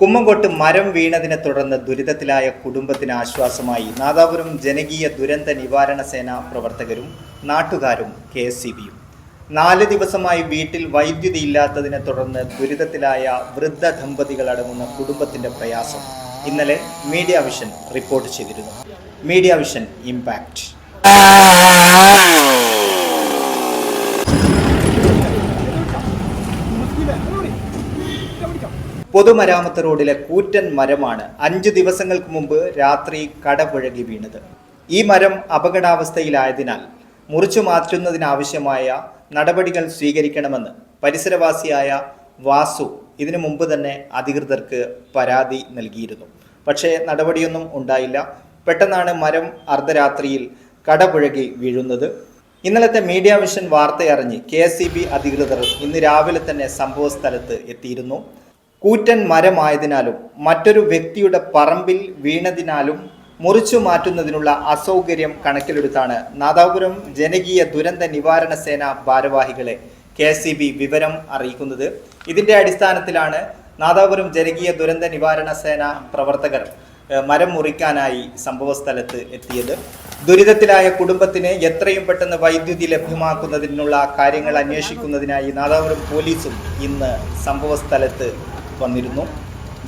കുമ്മങ്കോട്ട് മരം വീണതിനെ തുടർന്ന് ദുരിതത്തിലായ കുടുംബത്തിന് ആശ്വാസമായി. നാദാപുരം ജനകീയ ദുരന്ത നിവാരണ സേന പ്രവർത്തകരും നാട്ടുകാരും കെ എസ് സി ബിയും. നാല് ദിവസമായി വീട്ടിൽ വൈദ്യുതി ഇല്ലാത്തതിനെ തുടർന്ന് ദുരിതത്തിലായ വൃദ്ധ ദമ്പതികൾ അടങ്ങുന്ന കുടുംബത്തിന്റെ പ്രയാസം ഇന്നലെ മീഡിയ വിഷൻ റിപ്പോർട്ട് ചെയ്തിരുന്നു. മീഡിയ വിഷൻ ഇമ്പാക്റ്റ് പൊതുമരാമത്ത് റോഡിലെ കൂറ്റൻ മരമാണ് അഞ്ചു ദിവസങ്ങൾക്ക് മുമ്പ് രാത്രി കടപുഴകി വീണത്. ഈ മരം അപകടാവസ്ഥയിലായതിനാൽ മുറിച്ചു മാറ്റുന്നതിനാവശ്യമായ നടപടികൾ സ്വീകരിക്കണമെന്ന് പരിസരവാസിയായ വാസു ഇതിനു മുമ്പ് തന്നെ അധികൃതർക്ക് പരാതി നൽകിയിരുന്നു. പക്ഷേ നടപടിയൊന്നും ഉണ്ടായില്ല. പെട്ടെന്നാണ് മരം അർദ്ധരാത്രിയിൽ കടപുഴകി വീഴുന്നത്. ഇന്നലത്തെ മീഡിയ വിഷൻ വാർത്തയറിഞ്ഞ് കെ എസ് സി ബി അധികൃതർ ഇന്ന് രാവിലെ തന്നെ സംഭവസ്ഥലത്ത് എത്തിയിരുന്നു. കൂറ്റൻ മരമായതിനാലും മറ്റൊരു വ്യക്തിയുടെ പറമ്പിൽ വീണതിനാലും മുറിച്ചു മാറ്റുന്നതിനുള്ള അസൗകര്യം കണക്കിലെടുത്താണ് നാദാപുരം ജനകീയ ദുരന്ത നിവാരണ സേന ഭാരവാഹികളെ കെ വിവരം അറിയിക്കുന്നത്. ഇതിന്റെ അടിസ്ഥാനത്തിലാണ് നാദാപുരം ജനകീയ ദുരന്ത നിവാരണ സേന പ്രവർത്തകർ മരം മുറിക്കാനായി സംഭവ സ്ഥലത്ത് എത്തിയത്. ദുരിതത്തിലായ കുടുംബത്തിന് എത്രയും പെട്ടെന്ന് വൈദ്യുതി ലഭ്യമാക്കുന്നതിനുള്ള കാര്യങ്ങൾ അന്വേഷിക്കുന്നതിനായി നാദാപുരം പോലീസും ഇന്ന് സംഭവ സ്ഥലത്ത് വന്നിരുന്നു.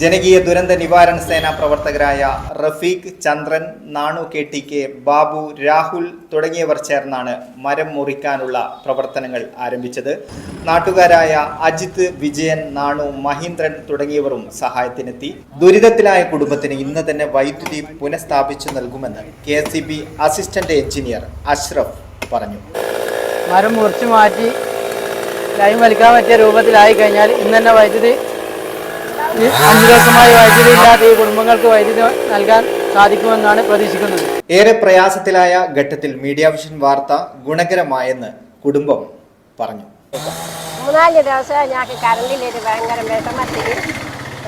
ജനകീയ ദുരന്ത നിവാരണ സേന പ്രവർത്തകരായ Rafeeq Chandran Nanu K T K Babu Rahul തുടങ്ങിയവർ ചേർന്നാണ് മരം മുറിക്കാനുള്ള പ്രവർത്തനങ്ങൾ ആരംഭിച്ചത്. നാട്ടുകാരായ അജിത് വിജയൻ നാണു മഹീന്ദ്രൻ തുടങ്ങിയവരും സഹായത്തിനെത്തി. ദുരിതത്തിലായ കുടുംബത്തിന് ഇന്ന് തന്നെ വൈദ്യുതി പുനഃസ്ഥാപിച്ചു നൽകുമെന്ന് K S assistant engineer Ashraf പറഞ്ഞു. മരം മുറിച്ചു മാറ്റി ലൈൻ വലിക്കാൻ പറ്റിയ രൂപത്തിലായി കഴിഞ്ഞാൽ ഇന്ന് തന്നെ വൈദ്യുതി അഞ്ച് ദിവസമായി വൈദ്യുതി ഇല്ലാത്ത ഈ കുടുംബങ്ങൾക്ക് വൈദ്യുതി നൽകാൻ സാധിക്കുമെന്നാണ് പ്രതീക്ഷിക്കുന്നത്. ഏറെ പ്രയാസത്തിലായ ഘട്ടത്തിൽ മീഡിയ വിഷൻ വാർത്ത ഗുണകരമായെന്ന് കുടുംബം പറഞ്ഞു. മൂന്നാൽ ദിവസം ഞങ്ങൾക്ക് കറണ്ടിലൊരു ഭയങ്കര വിഷമത്തിൽ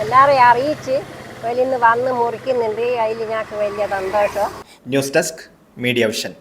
എല്ലാവരെയും അറിയിച്ച് വെളിയിൽ നിന്ന് വന്ന് മുറിക്കുന്നുണ്ട്. അതിൽ ഞങ്ങൾക്ക് വലിയ സന്തോഷം. News desk media vision.